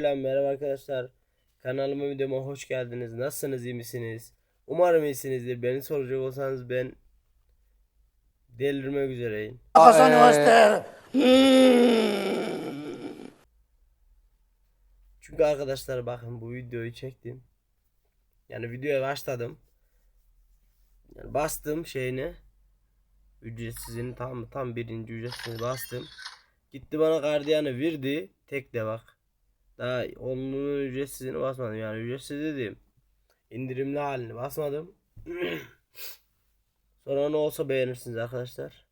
Selam merhaba arkadaşlar. Kanalıma videoma hoş geldiniz. Nasılsınız iyi misiniz? Umarım iyisinizdir. Beni soracak olsanız ben delirmek üzereyim. Hasan Üniversite. Çünkü arkadaşlar bakın bu videoyu çektim. Yani videoya başladım. Yani bastım şeyini. Ücretsizini tam tam birinci ücretsizini bastım. Gitti bana gardiyanı verdi. Tek de bak. Daha onun ücretsizini basmadım. Yani ücretsiz dedim. İndirimli halini basmadım. Sonra ne olsa beğenirsiniz arkadaşlar.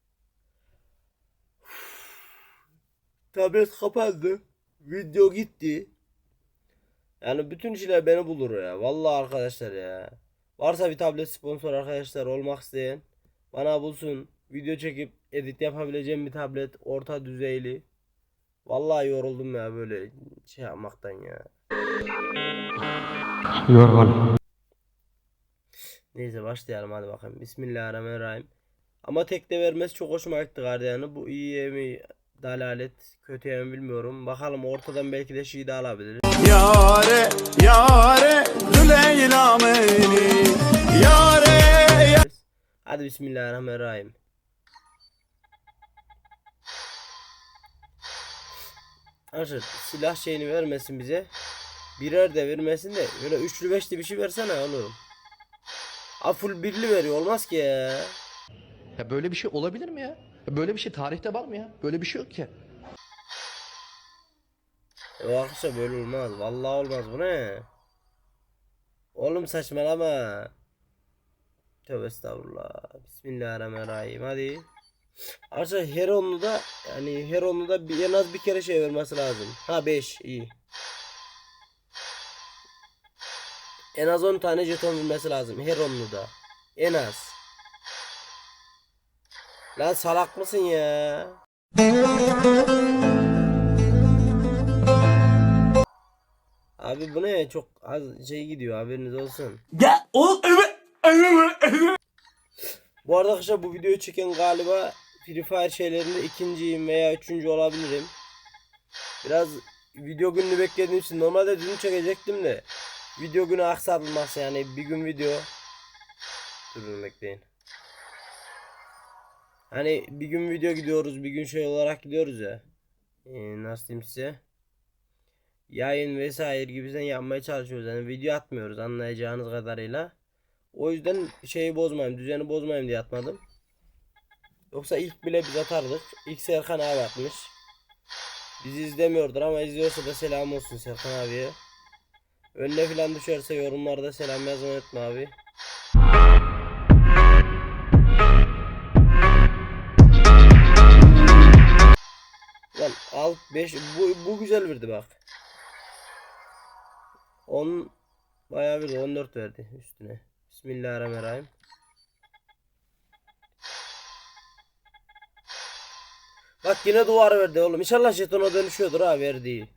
Tablet kapandı. Video gitti. Yani bütün şeyler beni bulur ya. Vallahi arkadaşlar ya. Varsa bir tablet sponsor arkadaşlar olmak isteyen bana bulsun. Video çekip edit yapabileceğim bir tablet orta düzeyli. Vallahi yoruldum ya böyle şey yapmaktan ya. Yorgun. Neyse başlayalım hadi bakalım. Bismillahirrahmanirrahim. Ama tek de vermesi çok hoşuma gitti gardiyanı. Bu iyiye mi dalalet kötüye mi bilmiyorum. Bakalım ortadan belki de şey de alabiliriz. Yare, yare, Leyla beni. Yare, Hadi Bismillahirrahmanirrahim. Arkadaşlar silah şeyini vermesin bize. Birer de vermesin de böyle üçlü beşli bir şey versene oğlum. A full birli veriyor olmaz ki ya. Ya böyle bir şey olabilir mi ya? Ya Böyle bir şey tarihte var mı ya? Böyle bir şey yok ki. Arkadaşlar böyle olmaz. Vallahi olmaz bu ne? Oğlum saçmalama. Tövbe estağfurullah. Bismillahirrahmanirrahim. Hadi. Arkadaşlar Heron'u da yani Heron'u da bir, en az bir kere şey vermesi lazım. Ha 5 iyi. En az 10 tane jeton vermesi lazım Heron'u da. En az. Lan salak mısın ya? Abi bu ne? Çok az şey gidiyor haberiniz olsun. Ya o. Bu arada arkadaşlar bu videoyu çeken galiba Free Fire şeylerinde ikinciyim veya üçüncü olabilirim. Biraz video gününü beklediğim için normalde dün çekecektim de video günü aksatılmaz yani bir gün video durun bekleyin. Hani bir gün video gidiyoruz bir gün şey olarak gidiyoruz ya. Ee, nasıl diyeyim size? Yayın vesaire gibisinden yapmaya çalışıyoruz. Yani video atmıyoruz anlayacağınız kadarıyla. O yüzden şeyi bozmayayım, düzeni bozmayayım diye atmadım. Yoksa ilk bile biz atardık. İlk Serkan abi atmış. Bizi izlemiyordur ama izliyorsa da selam olsun Serkan abiye. Önüne falan düşerse yorumlarda selam yazmayı unutma abi. Lan alt 5 bu, bu güzel verdi bak. 10 bayağı verdi 14 verdi üstüne. Bismillahirrahmanirrahim. Bak yine duvar verdi oğlum. İnşallah jetona dönüşüyordur ha verdiği.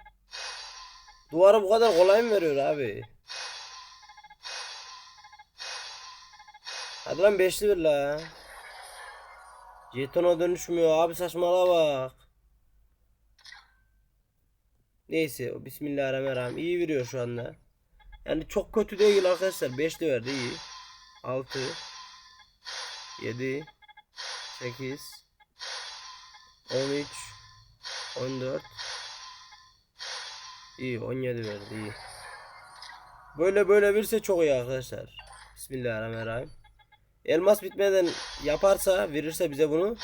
Duvarı bu kadar kolay mı veriyor abi? Hadi lan beşli ver la. Jetona dönüşmüyor abi saçmala bak. Neyse Bismillahirrahmanirrahim. İyi veriyor şu anda. Yani çok kötü değil arkadaşlar. 5 de verdi iyi. 6 7 8 13 14 İyi 17 verdi iyi. Böyle böyle verirse çok iyi arkadaşlar. Bismillahirrahmanirrahim. Elmas bitmeden yaparsa verirse bize bunu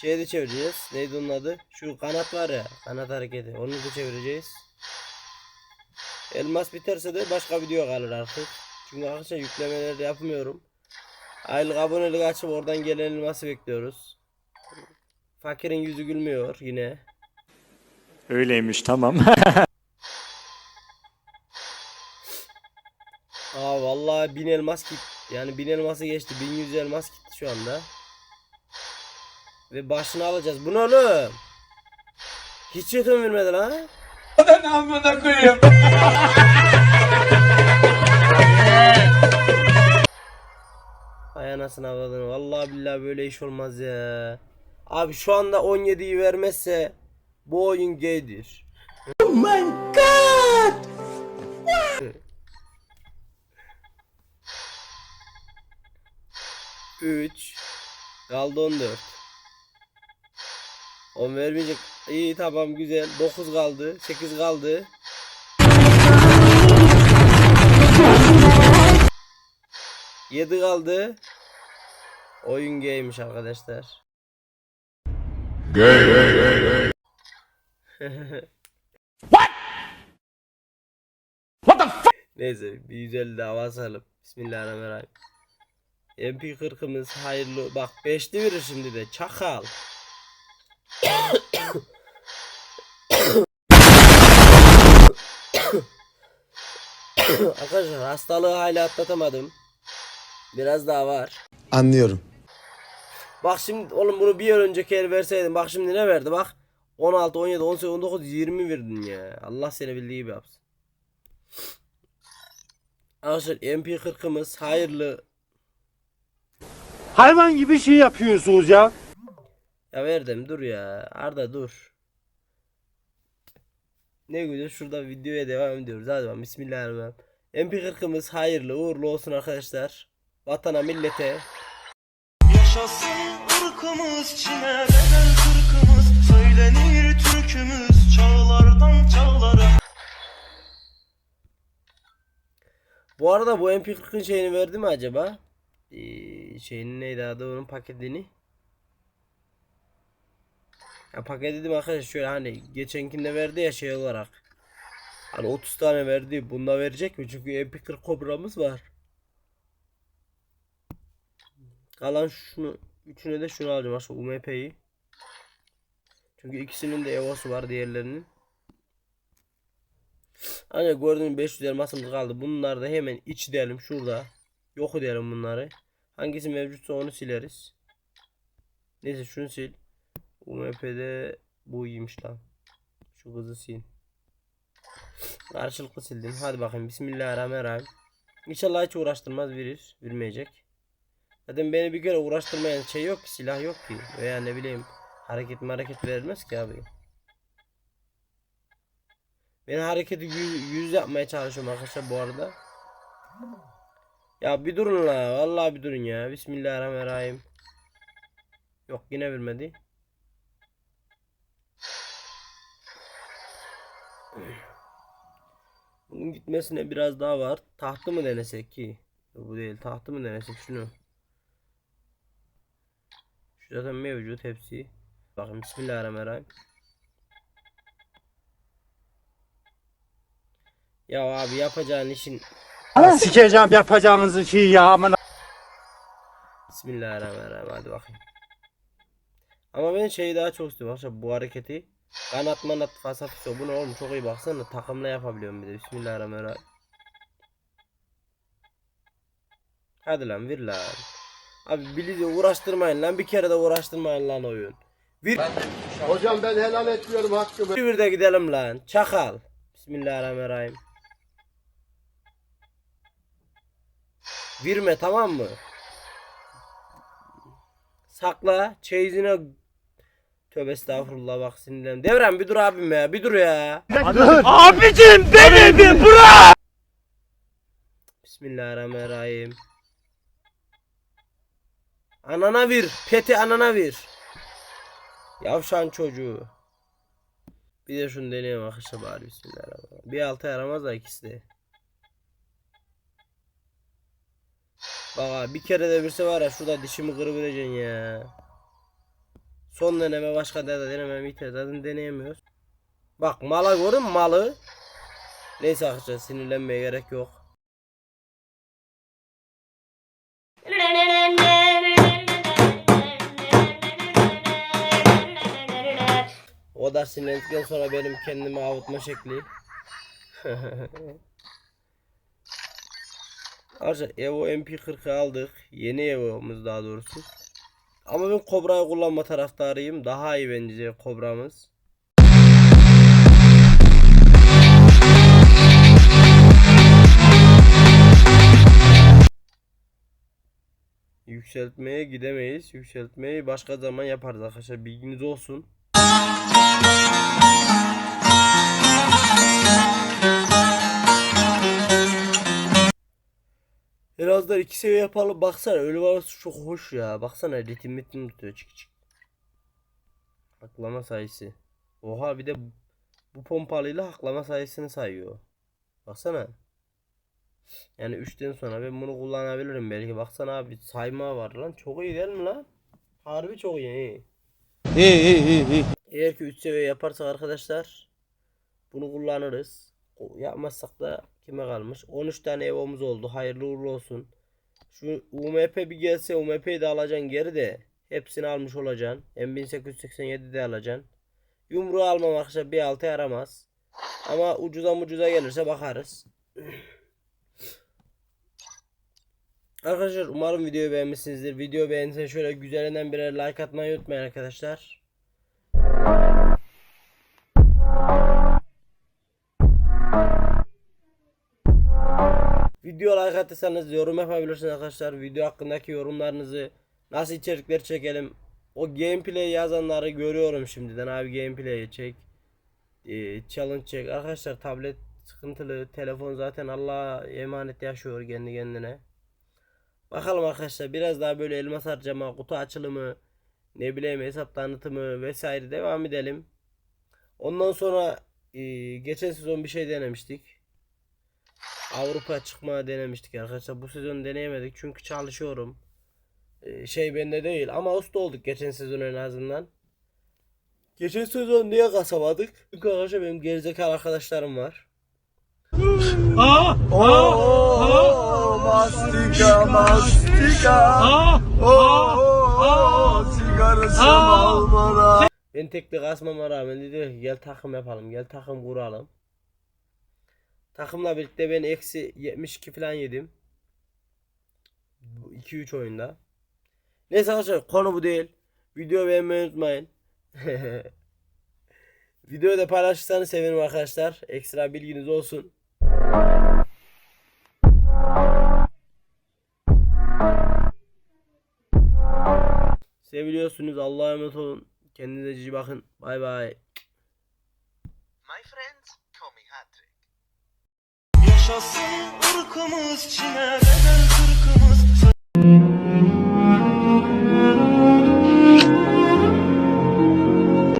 şeye de çevireceğiz. Neydi onun adı? Şu kanat var ya. Kanat hareketi. Onu da çevireceğiz. Elmas biterse de başka video kalır artık. Çünkü arkadaşlar yüklemeleri yapmıyorum. Aylık abonelik açıp oradan gelen elması bekliyoruz. Fakirin yüzü gülmüyor yine. Öyleymiş tamam. Aa vallahi 1000 elmas git. Yani 1000 elması geçti. 1100 elmas gitti şu anda. Ve başını alacağız. Bu ne oğlum? Hiç yetim vermedi lan. Ben amına koyayım. Hay anasını avradını. Vallahi billahi böyle iş olmaz ya. Abi şu anda 17'yi vermezse bu oyun G'dir. Oh my god! Üç. Kaldı 14. 10 vermeyecek. İyi tamam güzel. 9 kaldı. 8 kaldı. Yedi kaldı. Oyun geymiş arkadaşlar. Neyse bir güzel daha basalım. Bismillahirrahmanirrahim. MP40'ımız hayırlı. Bak 5'li verir şimdi de. Çakal. Arkadaşlar hastalığı hala atlatamadım. Biraz daha var. Anlıyorum. Bak şimdi oğlum bunu bir yıl önceki el verseydin. Bak şimdi ne verdi bak. 16, 17, 18, 19, 20 verdin ya. Allah seni bildiği gibi yapsın. Arkadaşlar MP40'ımız hayırlı. Hayvan gibi şey yapıyorsunuz ya. Ya verdim dur ya. Arda dur. Ne güzel şurada videoya devam ediyoruz. Hadi bakalım bismillahirrahmanirrahim. MP40'ımız hayırlı uğurlu olsun arkadaşlar. Vatana millete. Yaşasın ırkımız Çin'e bedel kırkımız Söylenir türkümüz çağlardan çağlara Bu arada bu MP40'ın şeyini verdi mi acaba? Ee, şeyinin neydi adı onun paketini? Ya paket dedim arkadaşlar şöyle hani geçenkinde verdi ya şey olarak. Hani 30 tane verdi. Bunda verecek mi? Çünkü MP40 Cobra'mız var. Kalan şunu üçüne de şunu alacağım aslında UMP'yi. Çünkü ikisinin de EVO'su var diğerlerinin. Ancak gördüğünüz 500 elmasımız kaldı. Bunları da hemen iç edelim şurada. Yok edelim bunları. Hangisi mevcutsa onu sileriz. Neyse şunu sil. UMP'de bu iyiymiş lan. Şu kızı sil. Karşılıklı sildim. Hadi bakayım. Bismillahirrahmanirrahim. İnşallah hiç uğraştırmaz verir. Vermeyecek. Zaten beni bir kere uğraştırmayan şey yok ki. Silah yok ki. Veya ne bileyim. Hareket hareket verilmez ki abi. Ben hareketi yüz, yüz yapmaya çalışıyorum arkadaşlar bu arada. Ya bir durun la. Vallahi bir durun ya. Bismillahirrahmanirrahim. Yok yine vermedi. Bunun gitmesine biraz daha var. Tahtı mı denesek ki? Bu değil. Tahtı mı denesek şunu? Şu zaten mevcut hepsi. Bakın Bismillahirrahmanirrahim. Ya abi yapacağın işin Sikeceğim yapacağınızı şey ya amına. Bismillahirrahmanirrahim hadi bakayım. Ama ben şeyi daha çok istiyorum arkadaşlar bu hareketi. Kanat manat fasafiso bu ne oğlum çok iyi baksana takımla yapabiliyorum bir de Bismillahirrahmanirrahim. Hadi lan vir lan. Abi bizi uğraştırmayın lan bir kere de uğraştırmayın lan oyun. Bir, Hocam ben helal etmiyorum hakkımı. bir de gidelim lan çakal. Bismillahirrahmanirrahim. Virme tamam mı? Sakla çeyizine Tövbe estağfurullah bak sinirlendim. Devrem bir dur abim ya bir dur ya. Abicim beni bir bırak. Bismillahirrahmanirrahim. Anana vir. Peti anana vir. Yavşan çocuğu. Bir de şunu deneyeyim arkadaşlar bari bismillahirrahmanirrahim. Bir altı yaramaz da ikisi de. Bak abi bir kere de birse var ya şurada dişimi kırıvereceksin ya. Son deneme başka da denemem yeter. Zaten deneyemiyoruz. Bak mala gördün malı? Neyse arkadaşlar sinirlenmeye gerek yok. O da sinirlendikten sonra benim kendimi avutma şekli. Arkadaşlar Evo MP40'ı aldık. Yeni Evo'muz daha doğrusu. Ama ben Kobra'yı kullanma taraftarıyım. Daha iyi bence Kobra'mız. Yükseltmeye gidemeyiz. Yükseltmeyi başka zaman yaparız arkadaşlar. Bilginiz olsun. En iki seviye yapalım. Baksana ölüm arası çok hoş ya. Baksana ritim ritim tutuyor çık çık. Haklama sayısı. Oha bir de bu- pompalıyla haklama sayısını sayıyor. Baksana. Yani 3'ten sonra ben bunu kullanabilirim belki. Baksana abi sayma var lan. Çok iyi değil mi lan? Harbi çok iyi. Eğer ki 3 seviye yaparsak arkadaşlar bunu kullanırız. Yapmazsak da kime kalmış? 13 tane evomuz oldu. Hayırlı uğurlu olsun. Şu UMP bir gelse UMP'yi de alacaksın geri de. Hepsini almış olacaksın. M1887 de alacaksın. Yumruğu almam arkadaşlar bir altı yaramaz. Ama ucuza ucuza gelirse bakarız. Arkadaşlar umarım videoyu beğenmişsinizdir. Video beğendiyseniz şöyle güzelinden birer like atmayı unutmayın arkadaşlar. Video like attıysanız yorum yapabilirsiniz arkadaşlar. Video hakkındaki yorumlarınızı nasıl içerikler çekelim. O gameplay yazanları görüyorum şimdiden abi gameplay çek. Ee, challenge çek. Arkadaşlar tablet sıkıntılı. Telefon zaten Allah'a emanet yaşıyor kendi kendine. Bakalım arkadaşlar biraz daha böyle elmas harcama, kutu açılımı, ne bileyim hesap tanıtımı vesaire devam edelim. Ondan sonra e, geçen sezon bir şey denemiştik. Avrupa çıkma denemiştik arkadaşlar. Bu sezon deneyemedik çünkü çalışıyorum. Ee, şey bende değil ama usta olduk geçen sezon en azından. Geçen sezon niye kasamadık? Çünkü arkadaşlar benim gerizekalı arkadaşlarım var. Mastika mastika. Al bana. Ben tek bir kasmama rağmen dedi gel takım yapalım gel takım kuralım. Takımla birlikte ben eksi 72 falan yedim. 2-3 oyunda. Neyse arkadaşlar konu bu değil. Video beğenmeyi unutmayın. Videoyu da paylaşırsanız sevinirim arkadaşlar. Ekstra bilginiz olsun. Seviliyorsunuz. Allah'a emanet olun. Kendinize iyi bakın. Bay bay. Yaşasın ırkımız Çin'e bedel kırkımız